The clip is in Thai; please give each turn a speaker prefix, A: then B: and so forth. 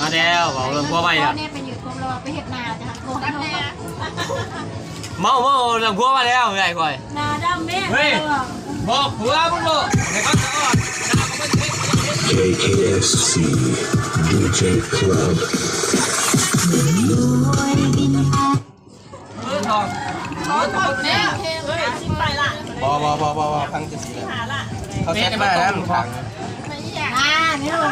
A: มาแล้วบอกเรื่องพัวไปแล้
B: เนี่ยไปอยู่กรมรอไปเห็ดนาจ้ะโอ้ย
A: เมาเมาเรื่องพัวมาแล้วไงคอย
B: นาดำแม่
A: เฮ้ยบอกผัวมึงบอกเดี๋ยวเขจะออก
C: KKSC DJ Club.
A: เออทอง
B: เนี่ยโอเฮ้ย
D: ชิมไปละ
E: บอบอบอบอพังจะสีเลยเขาเช็ดมาแล้วมันขัง
B: อ่านี่เรา